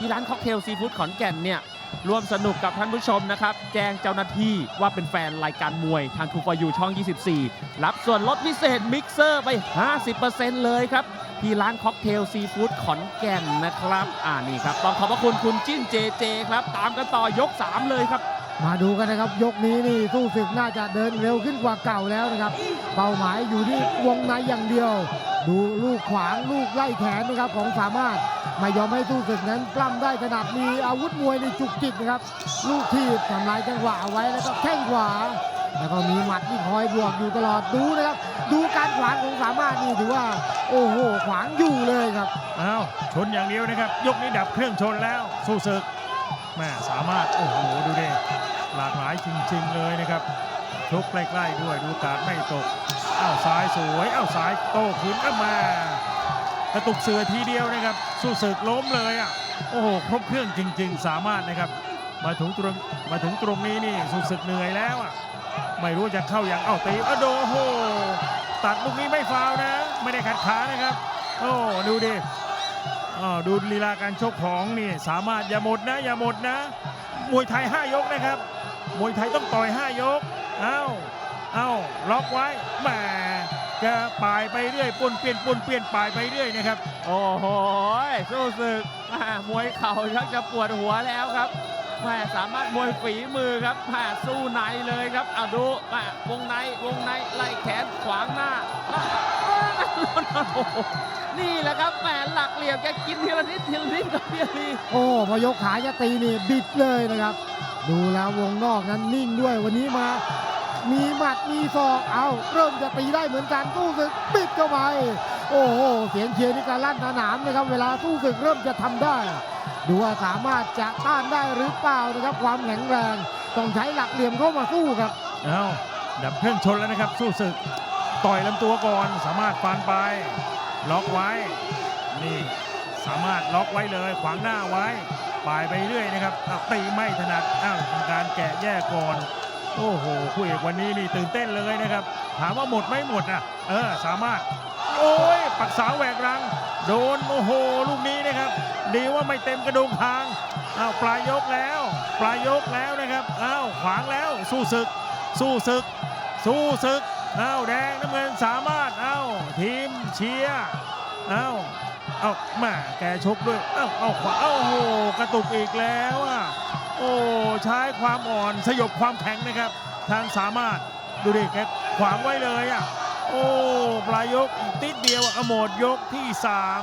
ที่ร้านค็อกเทลซีฟู้ดขอนแก่นเนี่ยร่วมสนุกกับท่านผู้ชมนะครับ แจ้งเจ้าหน้าที่ว่าเป็นแฟนรายการมวยทางทูฟอยูช่อง 24 รับส่วนลดพิเศษมิกเซอร์ไป 50%เลยครับ ที่ร้านค็อกเทลซีฟู้ดขอนแก่นนะครับ อ่านี่ครับ ต้องขอบพระคุณคุณจิ้นเจเจครับ ตามกันต่อยก 3 เลยครับ มาดูกันนะครับ ยกนี้นี่สู้ศึกน่าจะเดินเร็วขึ้นกว่าเก่าแล้วนะครับ เป้าหมายอยู่ที่วงในอย่างเดียว ดูลูกขวางลูกไล่แขนนะครับของสามารถ ไม่ยอมให้สู้ศึกนั้นปล้ำได้ขนาดมีอาวุธมวยในจุกจิกนะครับ ลูกทีบทำลายจังหวะเอาไว้แล้วก็แข้งขวา แล้วก็มีหมัดที่คอยบวกอยู่ตลอดดูนะครับ ดูการขวางของสามารถนี่ถือว่า โอ้โหขวางอยู่เลยครับอ้าวชนอย่างเดียวนะครับ ยกนี้ดับเครื่องชนแล้วสู้ศึกแม่สามารถโอ้โหดูดิหลากหลายจริง ๆ เลยนะครับชกใกล้ๆด้วยดูการไม่ตกอ้าวซ้ายสวยอ้าวซ้ายโต้คืนอ้ามา กระตุกเสือทีเดียวนะครับ สู้ศึกล้มเลยอะโอ้โหครบเครื่องจริง ๆ สามารถนะครับ มาถึงตรงมาถึงตรงนี้นี่สู้ศึกเหนื่อยแล้วอะไม่รู้จะเข้าอย่างเอ้าตีอโดโหตัดลูกนี้ไม่ฟาวนะ ไม่ได้ขัดขานะครับ โอ้ดูดิอ๋อดูลีลาการชกของนี่สามารถอย่าหมดนะ อย่าหมดนะ มวยไทย 5 ยกนะครับ มวยไทยต้องต่อย 5 ยก เอ้า เอ้าล็อกไว้แหม จะปลายไปเรื่อยปนเปลี่ยนปนเปลี่ยนปลายไปเรื่อยนะครับ โอ้โหสู้ศึกแม่มวยเข่าชักจะปวดหัวแล้วครับแม่สามารถมวยฝีมือครับแม่สู้ในเลยครับเอาดูแม่วงในวงในไล่แขนขวางหน้าแล้วโอ้โหนี่แหละครับแม่หลักเหลี่ยมแกกินทีละนิดทีละนิดครับพี่อารีโอ้พอยกขาจะตีนี่บิดเลยนะครับ ดูแล้ววงนอกนั้นนิ่งด้วยวันนี้มา มีหมัดมีศอกเอาเริ่มจะตีได้เหมือนกันสู้ศึกบิดเข้าไปโอ้โหเสียงเชียร์นี่การลั่นสนามนะครับ เวลาสู้ศึกเริ่มจะทำได้ ดูว่าสามารถจะต้านได้หรือเปล่านะครับ ความแข็งแรงต้องใช้หลักเหลี่ยมเข้ามาสู้ครับเอ้าดับเครื่องชนแล้วนะครับ สู้ศึกต่อยลำตัวก่อนสามารถฟันไป ล็อกไว้ นี่สามารถล็อกไว้เลย ขวางหน้าไว้ปลายไปเรื่อยนะครับตีไม่ถนัดอ้าวทำการแกะแยกก่อน โอ้โหคู่เอกวันนี้นี่ตื่นเต้นเลยนะครับ ถามว่าหมดไหม่หมดอะ เออ สามารถ โอ้ย ปักษาแหวกรัง โดนโอ้โห ลูกนี้นะครับ ดีว่าไม่เต็มกระดูกคาง อ้าวปลายยกแล้ว ปลายยกแล้วนะครับ อ้าวขวางแล้ว สู้ศึก สู้ศึก สู้ศึก อ้าวแดงน้ำเงินสามารถ อ้าวทีมเชียร์อ้าวอ้าวแม่แกชกด้วยอ้าวเอาขวาอ้าวโอ้โห กระตุกอีกแล้วอะ โอ้ใช้ความอ่อนสยบความแข็งนะครับ ทางสามารถดูดิแกขวางไว้เลยอะโอ้ปลายยกอีกติดเดียวอะหมดยกที่สาม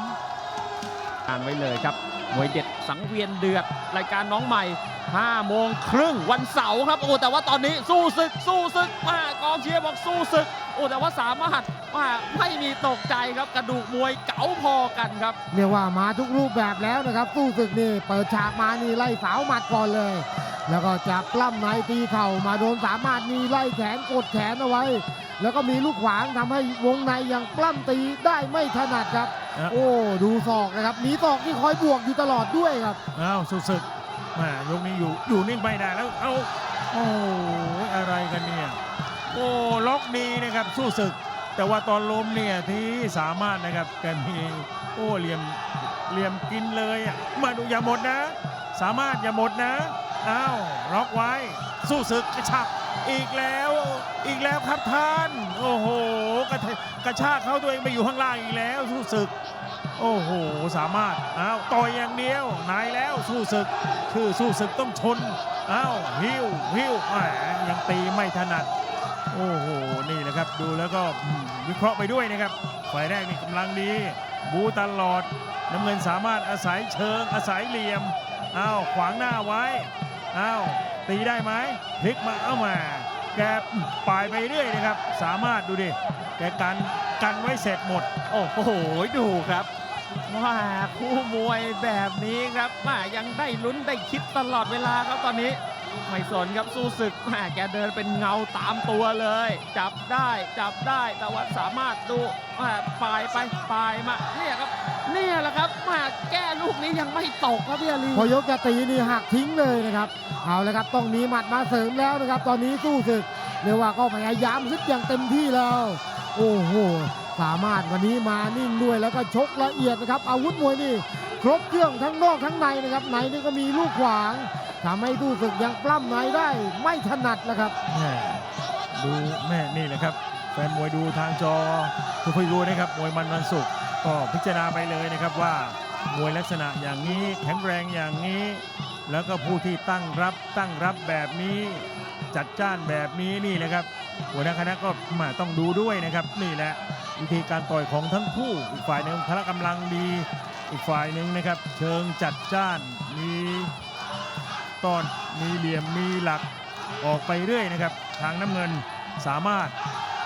อ่านไว้เลยครับมวยเด็ดสังเวียนเดือดรายการน้องใหม่5โมงครึ่งวันเสาร์ครับโอ้แต่ว่าตอนนี้สู้ศึกสู้ศึกมากองเชียร์บอกสู้ศึก โอ้แต่ว่าสามารถว่าไม่มีตกใจครับกระดูกมวยเก๋าพอกันครับเรียกว่ามาทุกรูปแบบแล้วนะครับสู้ศึกนี่เปิดฉากมานี่ไล่สาวหมัดก่อนเลย แล้วก็จะปล้ำในตีเข่ามาโดนสามารถมีไล่แขนกดแขนเอาไว้ แล้วก็มีลูกขวางทำให้วงในยังปล้ำตีได้ไม่ถนัดครับครับ โอ้ดูศอกนะครับมีศอกที่คอยบวกอยู่ตลอดด้วยครับอ้าวสู้ศึกแม่ยกนี้อยู่อยู่นิ่งไม่ได้แล้วเอาโอ้ยอะไรกันเนี่ยโอ้ล็อ กดีนะครับสู้ศึก แต่ว่าตอนล้มเนี่ยที่สามารถนะครับแกมีโอ้เหลี่ยมเหลี่ยมกินเลยมาดูอย่าหมดนะ สามารถอย่าหมดนะอ้าวล็อกไว้ สู้ศึกกระชับอีกแล้วอีกแล้วครับท่าน โอ้โหกระทะกระชากเขาตัวเองไปอยู่ข้างล่างอีกแล้วสู้ศึก โอ้โหสามารถอ้าวต่อยอย่างเดียวนายแล้วสู้ศึก คือสู้ศึกต้องชนอ้าวหิวหิวแหมยังตีไม่ถนัด โอ้โห นี่แหละครับดูแล้วก็วิเคราะห์ไปด้วยนะครับ ฝ่ายแรกนี่กำลังดีบูตลอด น้ำเงินสามารถอาศัยเชิงอาศัยเหลี่ยม อ้าวขวางหน้าไว้ อ้าวตีได้ไหมพลิกมาเอ้ามา แกปลายไปเรื่อยนะครับ สามารถดูดิแกกันกันไว้เสร็จหมด โอ้โห ดูครับว่าคู่มวยแบบนี้ครับมายังได้ลุ้นได้คิดตลอดเวลาครับตอนนี้ ไม่สนครับสู้ศึกแม่แกเดินเป็นเงาตามตัวเลย จับได้จับได้แต่ว่าสามารถดูแม่ปลายไปปลายมาเนี่ยครับเนี่ยแหละครับแมาแก้ลูกนี้ยังไม่ตกครับพี่อาลีพอยกจะตีนี่หักทิ้งเลยนะครับเอาละครับต้องมีหมัดมาเสริมแล้วนะครับ ตอนนี้สู้ศึกเรียกว่าก็พยายามขึ้นอย่างเต็มที่แล้วโอ้โหสามารถวันนี้มานิ่งด้วยแล้วก็ชกละเอียดนะครับ อาวุธมวยนี่ครบเครื่องทั้งนอกทั้งในนะครับในนี่ก็มีลูกขวาง ทำให้สู้ศึกยังปล้ำในได้ไม่ถนัดแล้วครับแม่ดูแม่นี่แหละครับ แฟนมวยดูทางจอทุกคนรู้นะครับมวยมันวันศุกร์ก็พิจารณาไปเลยนะครับว่ามวยลักษณะอย่างนี้แข็งแรงอย่างนี้ แล้วก็ผู้ที่ตั้งรับตั้งรับแบบนี้จัดจ้านแบบนี้นี่แหละครับหัวหน้าคณะก็มาต้องดูด้วยนะครับ นี่แหละวิธีการต่อยของทั้งคู่ อีกฝ่ายหนึ่งพละกำลังดี อีกฝ่ายหนึ่งนะครับ เชิงจัดจ้านมี ตอนมีเหลี่ยมมีหลักออกไปเรื่อยนะครับ ทางน้ำเงินสามารถ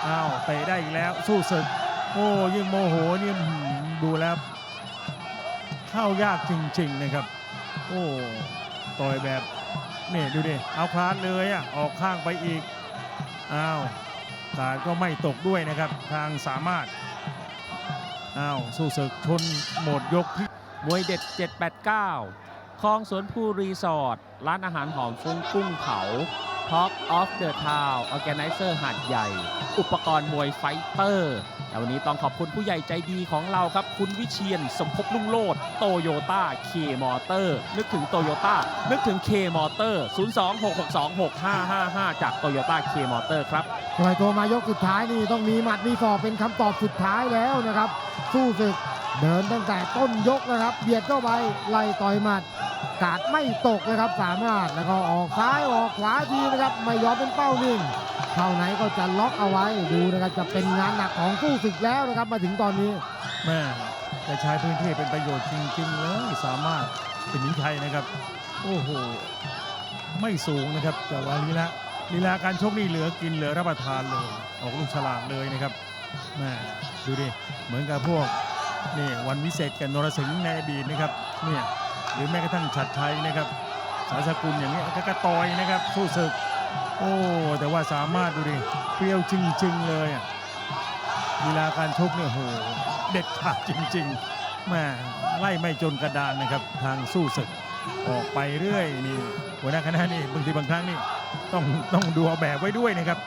อ้าวเตะได้อีกแล้วสู้ศึก โอ้ยิ่งโมโหนี่ดูแล้วเข้ายากจริง ๆนะครับ โอ้ต่อยแบบนี่ดูดิเอาคลาสเลยอะออกข้างไปอีกอ้าวการก็ไม่ตกด้วยนะครับ ทางสามารถอ้าวสู้ศึกชนหมดยกที่มวยเด็ด 789 คลองสวนภูรีสอร์ทร้านอาหารหอมฟุ้งกุ้งเผา Talk of the Town Organizer หาดใหญ่ อุปกรณ์มวยไฟเตอร์ แต่วันนี้ต้องขอบคุณผู้ใหญ่ใจดีของเราครับ คุณวิเชียนสมภพลุ่งโลดโตโยต้าเคมอเตอร์นึกถึงโตโยต้านึกถึงเคมอเตอร์026626555 จากโตโยต้าเคมอเตอร์ครับปล่อยตัวมายกสุดท้ายนี่ต้องมีหมัดมีศอกเป็นคำตอบสุดท้ายแล้วนะครับ สู้ศึกเดินตั้งแต่ต้นยกนะครับ เบียดเข้าไปไล่ต่อยหมัด กาดไม่ตกเลยครับสามารถแล้วก็ออกซ้ายออกขวาทีนะครับไม่ยอมเป็นเป้านิ่งเท่าไหนก็จะล็อกเอาไว้ดูนะครับจะเป็นงานหนักของสู้ศึกแล้วนะครับมาถึงตอนนี้แม่จะใช้พื้นที่เป็นประโยชน์จริงๆเลยสามารถเป็นนิชัยนะครับ โอ้โหไม่สูงนะครับ แต่ว่าลีลาลีลาการชกนี่เหลือกินเหลือรับประทานเลยออกลูกฉลาดเลยนะครับแม่ดูดิเหมือนกับพวกนี่วันวิเศษกับนรสิงห์ในอดีตนะครับเนี่ย หรือแม้กระทั่งฉัดชัยนะครับ สายสกุลอย่างนี้ยก็กระตอยนะครับสู้ศึก โอ้แต่ว่าสามารถดูดิเปรี้ยวจริง ๆ เลยอะลีลาการชกเนี่ยโหเด็ดขาดจริงๆแม่ไล่ไม่จนกระดานนะครับ ทางสู้ศึกออกไปเรื่อยนี่หัวหน้าคณะนี่บางทีบางครั้งนี่ต้องต้องดูเอาแบบไว้ด้วยนะครับ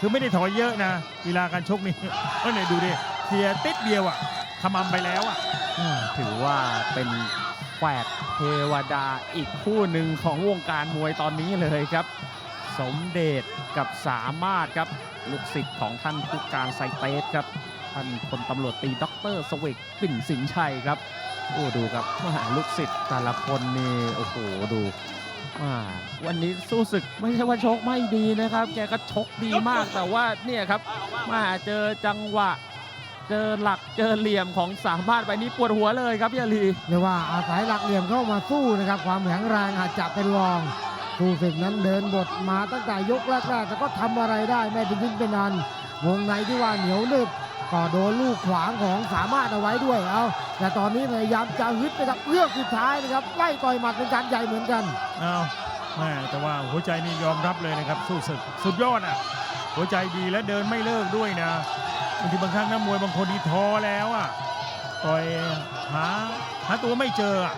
คือไม่ได้ถอยเยอะนะลีลาการชกนี่เออเนี่ยดูดิเทียติดเดียวอะขมำไปแล้วอะถือว่าเป็น แฝดเทวดาอีกคู่หนึ่งของวงการมวยตอนนี้เลยครับ สมเด็จกับสามารถครับลูกศิษย์ของท่านผู้การไซเตสครับท่านพลตำรวจตีด็อกเตอร์สเวกปิ่นสินชัยครับโอ้ดูครับมหาลูกศิษย์แต่ละคนนี่โอ้โหดูวันนี้สู้ศึกไม่ใช่ว่าชกไม่ดีนะครับ แกก็ชกดีมากแต่ว่าเนี่ยครับมาเจอจังหวะ เจอหลักเจอเหลี่ยมของสามารถไปนี่ปวดหัวเลยครับพี่อาลีเรียกว่าอาศัยหลักเหลี่ยมเข้ามาสู้นะครับ ความแข็งแรงอาจจะเป็นรองสู้ศึกนั้นเดินบทมาตั้งแต่ยกแรกๆแต่ก็ทำอะไรได้ไม่เป็นยิ่งเป็นนันวงในที่ว่าเหนียวนึบก็โดนลูกขวางของสามารถเอาไว้ด้วยเอาแต่ตอนนี้พยายามจะฮึดนะครับเลือกสุดท้ายนะครับไล่ต่อยหมัดเป็นการใหญ่เหมือนกันเอาแม่แต่ว่าหัวใจนี่ยอมรับเลยนะครับสู้ศึกสุดยอดอะหัวใจดีและเดินไม่เลิกด้วยนะ บางทีบางครั้งนักมวยบางคนนี่ท้อแล้วอะต่อยหาหาตัวไม่เจออะ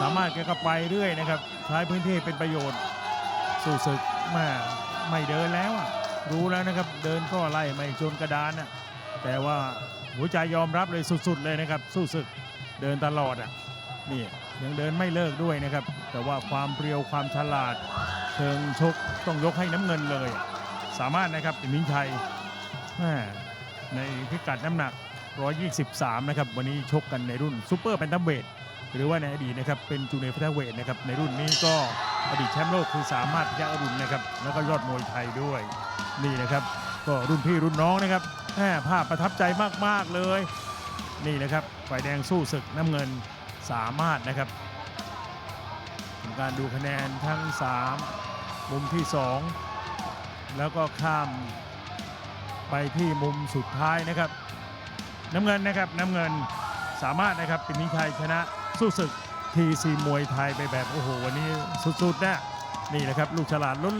สามารถแกก็ไปเรื่อยนะครับใช้พื้นที่เป็นประโยชน์ สู้ศึกแม่ไม่เดินแล้วอะรู้แล้วนะครับเดินก็ไล่ไม่จนกระดานอะแต่ว่าหัวใจยอมรับเลยสุด ๆ เลยนะครับ สู้ศึกเดินตลอดอะนี่ยังเดินไม่เลิกด้วยนะครับ แต่ว่าความเปรียวความฉลาด เชิงชกต้องยกให้น้ำเงินเลย สามารถนะครับมิงชัยแม่ ในพิกัดน้ำหนัก 123 นะครับ วันนี้ชกกันในรุ่นซูเปอร์แบนตัมเวทหรือว่าในอดีตนะครับเป็นจูเนียร์ฟเวทนะครับในรุ่นนี้ก็อดีตแชมป์โลกคือสามารถยะอรุณนนะครับแล้วก็ยอดมวยไทยด้วยนี่นะครับ ก็รุ่นพี่รุ่นน้องนะครับแหม่ภาพประทับใจมากๆเลย นี่นะครับฝ่ายแดงสู้ศึกน้ำเงินสามารถนะครับการดูคะแนนทั้ง 3 มุมที่ 2 แล้วก็ข้าม ไปที่มุมสุดท้ายนะครับ น้ำเงินนะครับน้ำเงินสามารถนะครับเป็นนิชัยชนะสู้ศึกทีซีมวยไทยไปแบบโอ้โหวันนี้สุดๆนะนี่นะครับลูกฉลาดล้วน